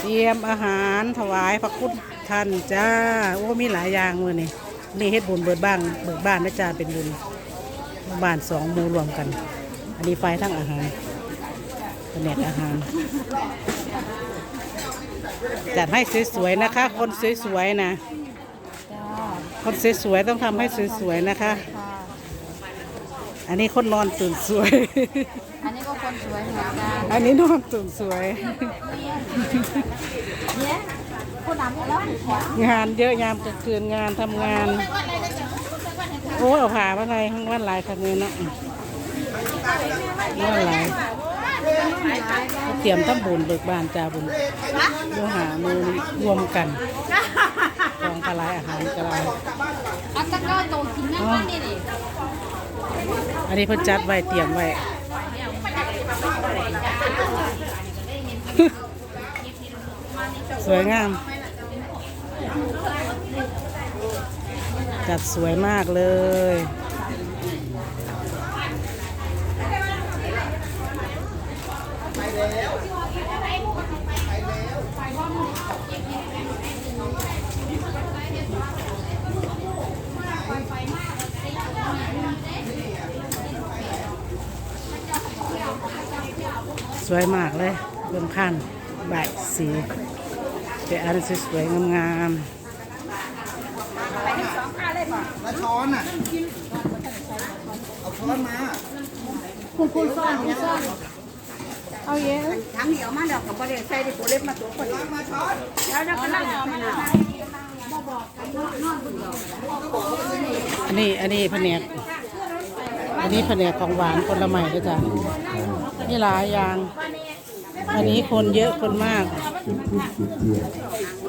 เตรียมอาหารถวายพระคุณท่านจ้า โอ้มีหลายอย่างมือนี่นี่เฮ็ดบุญเบิดบ้างเบิกบ้านนะจ้าเป็นบุญบ้านสองมูรวมกัน อันนี้ไฟทั้งอาหารแผนกอาหาร จัดให้สวยๆนะคะ คนสวยๆนะ คนสวยๆต้องทำให้สวยๆนะคะ อันนี้คนนอนตื่นสวย อันนี้ก็คนสวยเหมือนกันอันนี้นอนตื่นสวย เนี่ยผู้นำแล้วขวางานเยอะยามกลางคืนงานทำงาน โอ้ยเอาผ่ามาอะไรข้างวันหลายคันเลยเนาะวันหลายเตรียมทำบุญเบิกบานจาบุญโยหามือรวมกันกองกระไรอาหารกระไรอันตะก้าโตกินนั่นนั่นนี่ดิ อันนี้เพิ่นจัดไว้เตรียมไว้สวยงาม จัดสวยมากเลย วยมากเลยเบื้องข้างใบายสีเป็นอันสวยๆงามแล้วช้อนอะ เอาช้อนมาคุณคุณซ่อนคุณซ่อนเอาเยอะทั้งเหนียวมาดอกกับประเดี๋ยวใส่ดิโปเล็บมาตัวคนมาช้อนแล้วจะนั่งเอามาอันนี้อันนี้แผนก อันนี้แผนกของหวานคนละใหม่ด้วยจ้ะนี่หลายอย่าง อันนี้คนเยอะคนมาก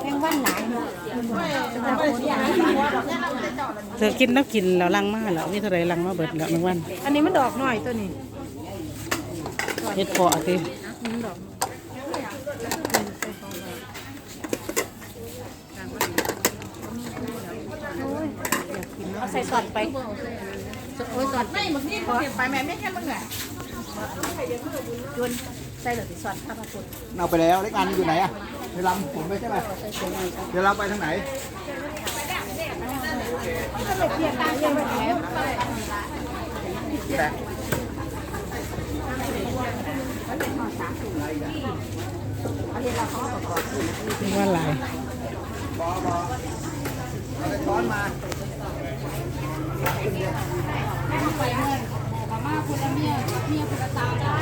แมงวันหลายเนาะเธอกินน้ำกินแล้วลังมาแล้วมีเท่าไรลังมาเบิดแล้วแมงวัน อันนี้มันดอกหน่อยตัวนี้เฮ็ดเพาะติเอาใส่สอดไป โอ้ยสอดไม่หมดนี่ไปแม่ไม่แค่มึงอะจุนใส่เหลือติสอดข้าวปุ้นเอาไปแล้วเล็กอันอยู่ไหนอะเดี๋ยวลำผมไปใช่ไหมเดี๋ยวเราไปทางไหนแต่ว่าหลายบอบออาแต่ช้อนมา เมียเมียคุณตาจ้าสวยก่อนเจ้าได้